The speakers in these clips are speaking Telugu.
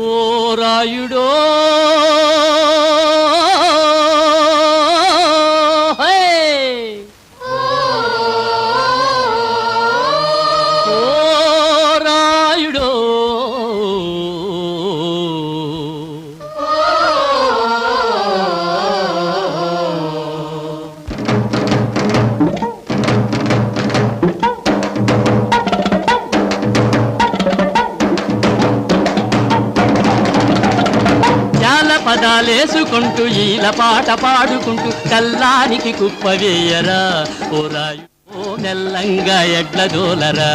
ఓ రాయుడో పదాలేసుకుంటూ ఈల పాట పాడుకుంటూ కల్లానికి కుప్ప వేయరా ఓ రాయు ఓ మెల్లంగా ఎడ్ల దోలరా.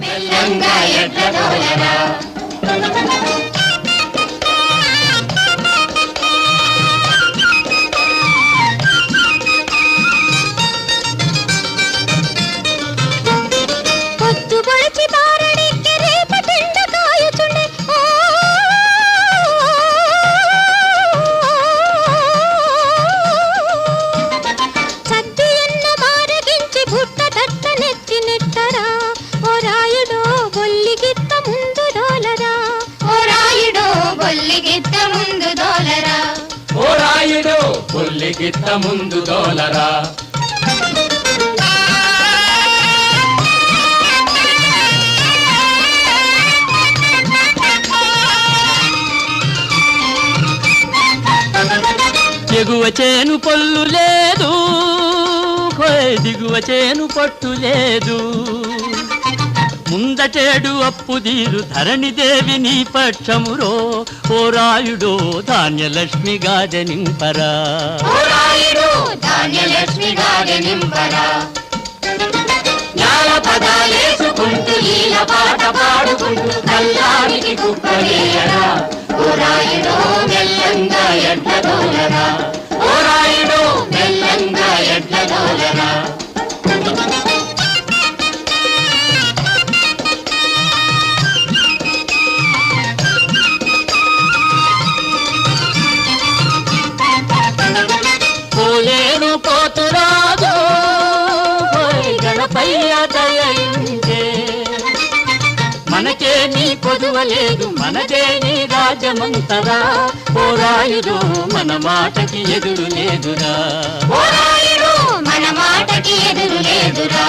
మెల్లంగా ఎడ్ల రాయుడు గిత్త ముందు దోలరా ఎగువ చేను పొల్లు లేదు దిగువ చేను పట్టు లేదు. ముందటేడు అప్పు దీరు ధరణి నీ పక్షమురో. ఓ రాయుడో ధాన్యలక్ష్మి గాజనింపరా పదాలేసుకుంటూ ఈల పాట పాడుకుంటూ కల్లానికి కుప్పలేయరా ఓ రాయుడో మనకే నీ పొదువలేదు మనకే నీ రాజమంతరా. పోరాయుడు మన మాటకి ఎదురు లేదురా. పోరాయుడు మన మాటకి ఎదురు లేదురా.